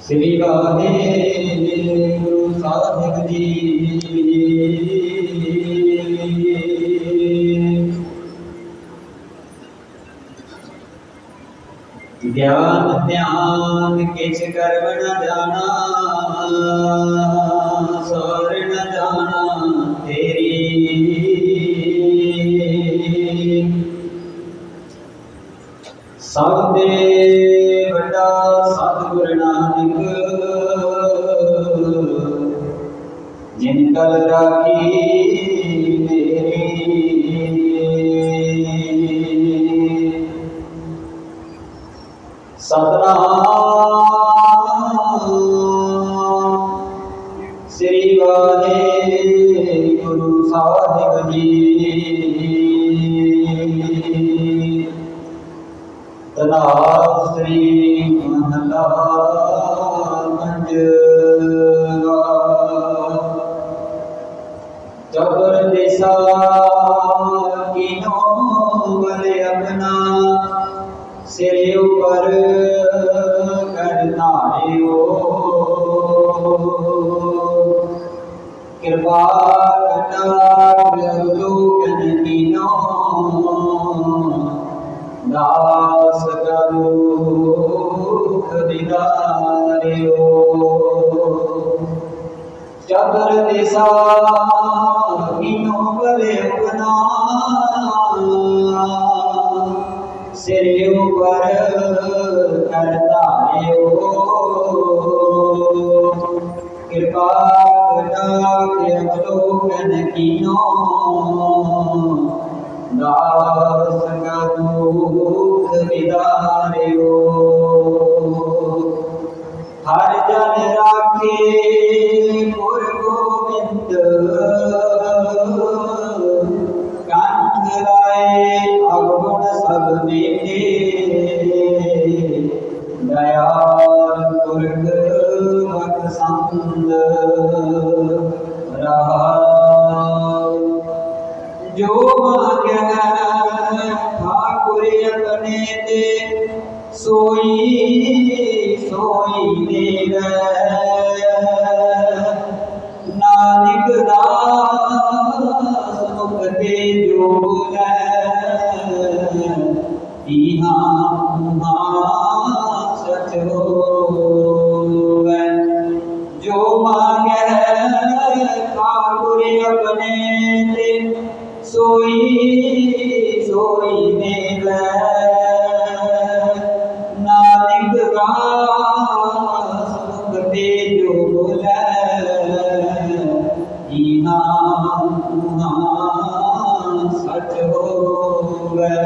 ਸ੍ਰੀ ਵਾਹਿਗੁਰੂ ਸਾਹਿਬ ਜੀ। ਗਿਆਨ ਧਿਆਨ ਕਿਛ ਕਰਵ ਜਾਣਾ ਸੋਰ ਜਾਣਾ ਤੇਰੀ ਸਤਿ ਦੇ ਵੱਡਾ ਸਤਿਗੁਰ ਨਾਨਕ ਜਿਨ ਕਲ ਰਾਖੀ ਮੇਰੀ। ਸਤਨਾਮ ਸ੍ਰੀ ਵਾਹਿਗੁਰੂ ਸਾਹਿਬ। ਦਿਸਾ, ਕੀਨੋ ਬਲੇ ਆਪਣਾ ਸਿਰ ਉਪਰ ਕਰ ਧਾਰਿਓ। ਕਿਰਪਾ ਕਟਾ ਲੋਕਨ ਕੀਨੋ। ਦਾਸ ਕਰੋ ਖਿਦਾਰਿਓ ਚਦਰ ਦਿਸਾ ਕੀਨੋ ਬਲੇ ਆਪਣਾ ਸਿਰ ਉਪਰ ਕਰ ਧਾਰਿਓ ਕਿਰਪਾ ਕਟਾਖ ਅਵਲੋਕਨ ਕੀਨੋ। ਦਾਸ ਕਾ ਵਿਦਾਰਿਓ। ਹਰ ਜਨ ਰਾਖੇ ਮਤ ਰਹਾਉ ਜੋ ਮੰਗੈ ਠਾਕੁਰ ਆਪਣੇ ਤੇ ਸੋਈ ਸੋਈ ਦੇਵੈ ਨਾਨਕ ਦਾਸ ਮੁਖ ਤੇ ਜੋ ਲੈ ਇਹਾਂ ਉਹਾਂ ਸਚ ਜੋ ਠਾਕੁਰ ਆਪਣੇ ਤੇ ਸੋਈ ਸੋਈ ਦੇਵੈ ਨਾਨਕ ਦਾਸ ਮੁਖ ਤੇ ਜੋ ਬੋਲੇ ਇਹਾਂ ਉਹਾਂ ਸਚ ਹੋਵੈ।